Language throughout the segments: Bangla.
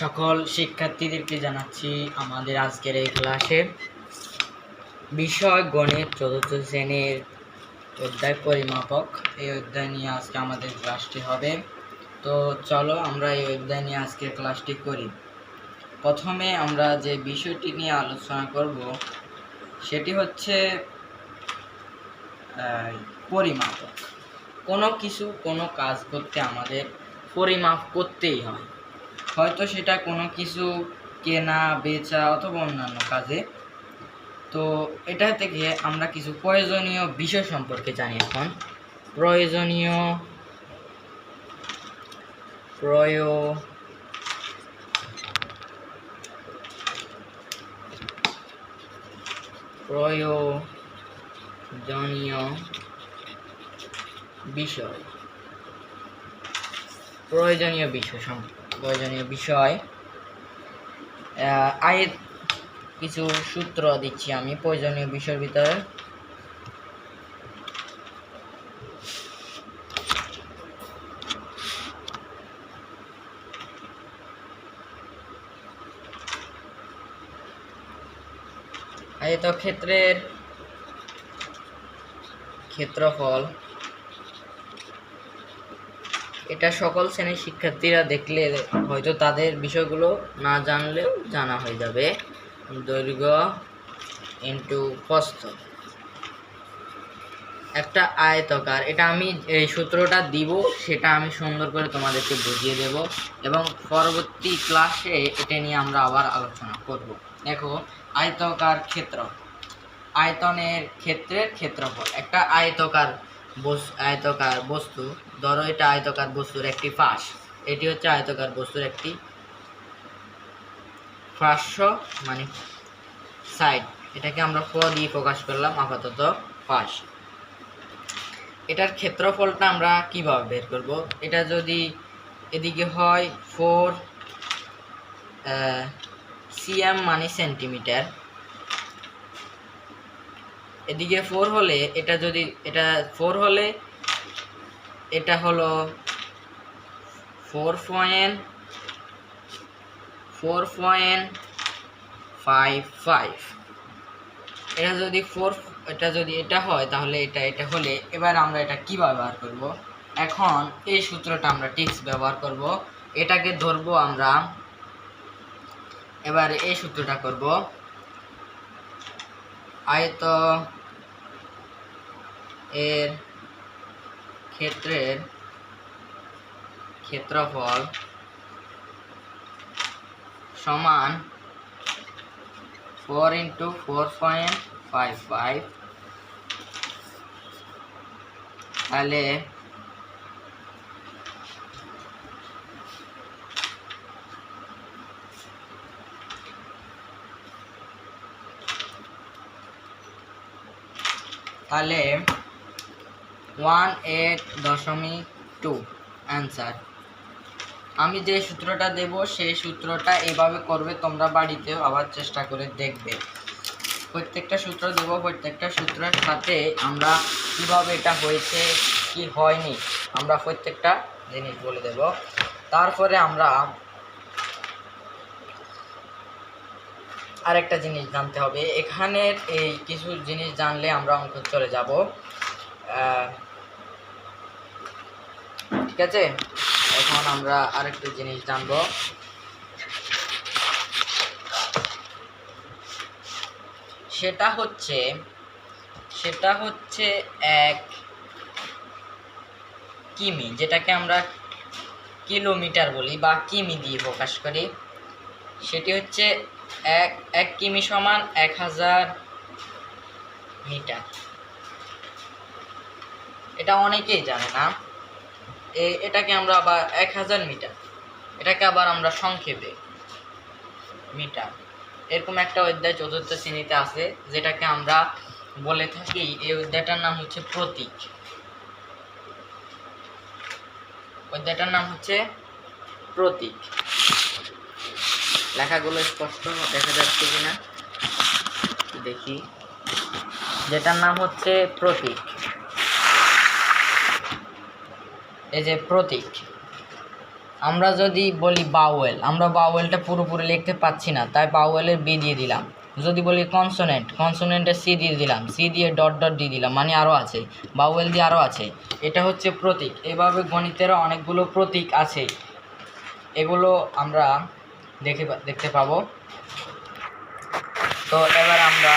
সকল শিক্ষার্থীদেরকে জানাচ্ছি আমাদের আজকের এই ক্লাসে বিষয় গণিত চতুর্থ শ্রেণির অধ্যায় পরিমাপক। এই অধ্যায় নিয়ে আজকে আমাদের ক্লাসটি হবে। তো চলো আমরা এই অধ্যায় নিয়ে আজকের ক্লাসটি করি। প্রথমে আমরা যে বিষয়টি নিয়ে আলোচনা করব, সেটি হচ্ছে পরিমাপক। কোনো কিছু কোনো কাজ করতে আমাদের পরিমাপ করতেই হয়। হয়তো সেটা কোনো কিছু কেনা, বেচা অথবা অন্যান্য কাজে। তো এটা থেকে আমরা কিছু প্রয়োজনীয় বিষয় সম্পর্কে জানি এখন। প্রয়োজনীয় প্রয় প্রয়োজনীয় বিষয়। প্রয়োজনীয় বিষয় সম- প্রয়োজনীয় বিষয়। আয়ের কিছু সূত্র দিচ্ছি আমি প্রয়োজনীয় বিষয়ের ভিতরে। আয়তক্ষেত্রের ক্ষেত্রফল। এটা সকল শ্রেণির শিক্ষার্থীরা দেখলে হয়তো তাদের বিষয়গুলো না জানলেও জানা হয়ে যাবে। দৈর্ঘ্য ইন্টু প্রস্থ। একটা আয়তকার, এটা আমি এই সূত্রটা দিব, সেটা আমি সুন্দর করে তোমাদেরকে বুঝিয়ে দেব এবং পরবর্তী ক্লাসে এটা নিয়ে আমরা আবার আলোচনা করব। দেখো, আয়তকার ক্ষেত্র। আয়তনের ক্ষেত্রের ক্ষেত্রফল। একটা আয়তকার আয়তকার বস্তু, ধরো এটা আয়তকার বস্তুর একটি ফাঁস। এটি হচ্ছে আয়তকার বস্তুর একটি পার্শ্ব মানে সাইড এটাকে আমরা ফ দিয়ে প্রকাশ করলাম, আপাতত পাশ এটার ক্ষেত্রফলটা আমরা কীভাবে বের করব? এটা যদি এদিকে হয় ফোর সিএম মানে সেন্টিমিটার এদিকে ফোর হলে এটা যদি, এটা ফোর হলে এটা হলো four point four point five five এটা যদি ফোর এটা যদি এটা হয়, তাহলে এটা এটা হলে এবার আমরা এটা কি ব্যবহার করব? এখন এই সূত্রটা আমরা টিক্স ব্যবহার করব। এটাকে ধরবো আমরা, এবার এই সূত্রটা করব। আয়ত এর ক্ষেত্রের ক্ষেত্রফল সমান four into four point five five তাহলে তাহলে ওয়ান এইট দশমিক টু অ্যান্সার আমি যে সূত্রটা দেব, সেই সূত্রটা এভাবে করবে, তোমরা বাড়িতেও আবার চেষ্টা করে দেখবে। প্রত্যেকটা সূত্র দেব, প্রত্যেকটা সূত্রের সাথে আমরা কীভাবে এটা হয়েছে, কি হয়নি, আমরা প্রত্যেকটা জিনিস বলে দেব। তারপরে আমরা আরেকটা জিনিস জানতে হবে। এখানের এই কিছু জিনিস জানলে আমরা অঙ্ক চলে যাব। ঠিক আছে? এখন আমরা আরেকটা জিনিস জানব। সেটা হচ্ছে সেটা হচ্ছে এক কিমি, যেটাকে আমরা কিলোমিটার বলি বা কিমি দিয়ে প্রকাশ করি। সেটি হচ্ছে এক এক কিমি সমান এক হাজার মিটার। এটা অনেকেই জানে না। এটাকে আমরা আবার এক হাজার মিটার। এটাকে আবার আমরা সংক্ষেপে মিটার। এরকম একটা অধ্যায় চতুর্থ শ্রেণীতে আছে, যেটাকে আমরা বলে থাকি, এই অধ্যায়টার নাম হচ্ছে প্রতীক। অধ্যায়টার নাম হচ্ছে প্রতীক। লেখাগুলো স্পষ্ট দেখা যাচ্ছে কিনা দেখি। যেটার নাম হচ্ছে প্রতীক। এই যে প্রতীক। আমরা যদি বলি বাউয়েল, আমরা বাউয়েলটা পুরোপুরি লিখতে পাচ্ছি না, তাই বাউয়েলের বি দিয়ে দিলাম। যদি বলি কনসোনেন্ট কনসোনেন্টের সি দিয়ে দিলাম, সি দিয়ে ডট ডট দিয়ে দিলাম মানে আরও আছে, বাউয়েল দিয়ে আরও আছে। এটা হচ্ছে প্রতীক। এভাবে গণিতেরও অনেকগুলো প্রতীক আছে। এগুলো আমরা দেখে দেখতে পাবো। তো এবার আমরা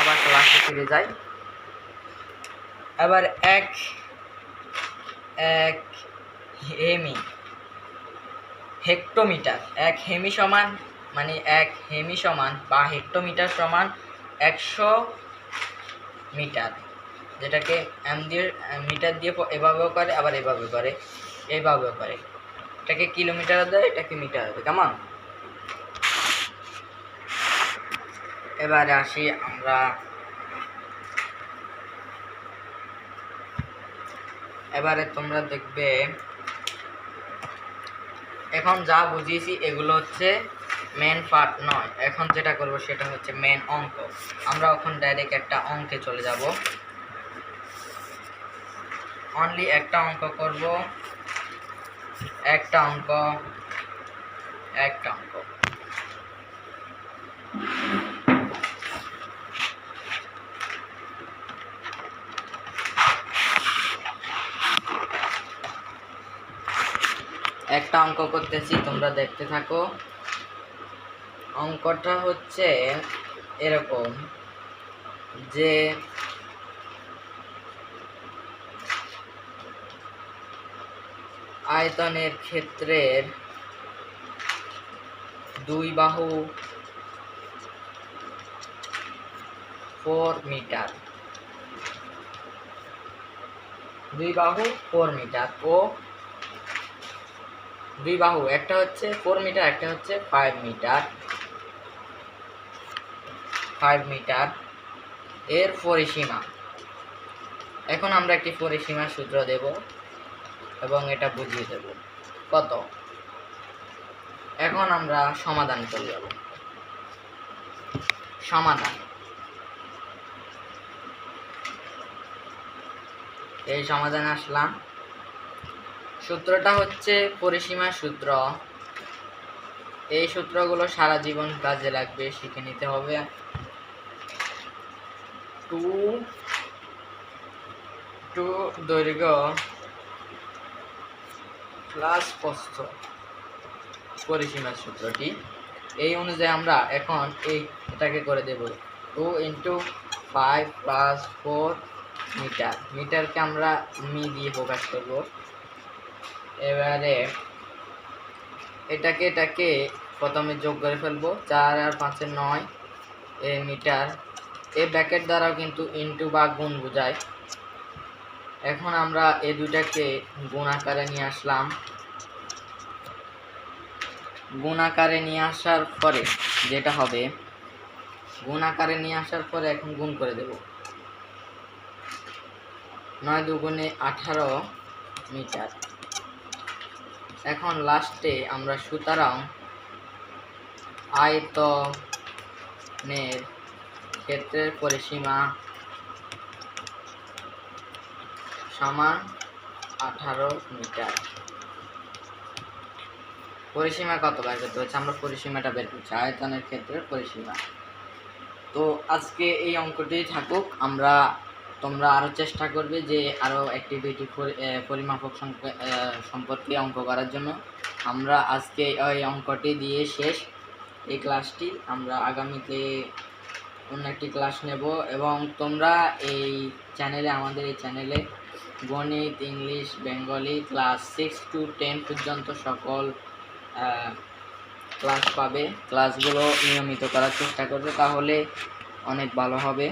আবার ক্লাসে ফিরে যাই। এবার এক এক হেমি, হেক্টোমিটার। এক হেমি সমান মানে এক হেমি সমান বা হেক্টোমিটার সমান একশো মিটার। যেটাকে এম দিয়ে মিটার দিয়ে এভাবেও করে, আবার এভাবে করে এইভাবেও করে। এটাকে কিলোমিটার দেয়, এটাকে মিটার দেয়, কেমন? এবারে আসি আমরা। এবারে তোমরা দেখবে, এখন যা বুঝিয়েছি এগুলো হচ্ছে মেন পার্ট নয়। এখন যেটা করব সেটা হচ্ছে মেন অঙ্ক। আমরা এখন ডাইরেক্ট একটা অঙ্কে চলে যাব। অনলি একটা অঙ্ক করব। একটা অঙ্ক। একটা অঙ্ক। একটা অঙ্ক করতেছি, তোমরা দেখতে থাকো। অঙ্কটা হচ্ছে এরকম যে আয়তনের ক্ষেত্রের দুই বাহু ফোর মিটার দুই বাহু ফোর মিটার ও দুই বাহু, একটা হচ্ছে ফোর মিটার একটা হচ্ছে ফাইভ মিটার ফাইভ মিটার এর পরিসীমা। এখন আমরা একটি পরিসীমার সূত্র দেব এবং এটা বুঝিয়ে দেব। কত? এখন আমরা সমাধান চলে যাব সমাধান। এই সমাধানে আসলাম। সূত্রটা হচ্ছে পরিসীমা সূত্র। এই সূত্রগুলো সারা জীবন কাজে লাগবে, শিখে নিতে হবে। টু টু দৈর্ঘ্য প্লাস প্রস্থ পরিসীমার সূত্রটি। এই অনুযায়ী আমরা এখন এই এটাকে করে দেব। Two into five plus four metre. মিটারকে আমরা মি দিয়ে প্রকাশ করব। এবারে এটাকে এটাকে প্রথমে যোগ করে ফেলব। চার আর পাঁচে নয় এ মিটার। এই ব্যাকেট দ্বারাও কিন্তু ইনটু বা গুণ বোঝায়। এখন আমরা এই দুইটাকে গুণ আকারে নিয়ে আসলাম। গুণ আকারে নিয়ে আসার পরে যেটা হবে, গুণ আকারে নিয়ে আসার পরে এখন গুণ করে দেব। নয় দুগুণে আঠারো মিটার। এখন লাস্টে আমরা সুতরাং আয়তনের ক্ষেত্রের পরিসীমা সমান আঠারো মিটার। পরিসীমা কত বের করতে হচ্ছে? আমরা পরিসীমাটা বের করছি, আয়তনের ক্ষেত্রের পরিসীমা। তো আজকে এই অঙ্কটি থাকুক, আমরা তোমরা আরও চেষ্টা করবে যে আরও অ্যাক্টিভিটি পরিমাপক সম্পর্কে অঙ্ক করার জন্য। আমরা আজকে ওই অঙ্কটি দিয়ে শেষ। এই ক্লাসটি আমরা আগামীতে অন্য একটি ক্লাস নেব এবং তোমরা এই চ্যানেলে আমাদের এই চ্যানেলে গণিত, English, Bengali class six to ten পর্যন্ত সকল ক্লাস পাবে। ক্লাসগুলো নিয়মিত করার চেষ্টা করবে, তাহলে অনেক ভালো হবে।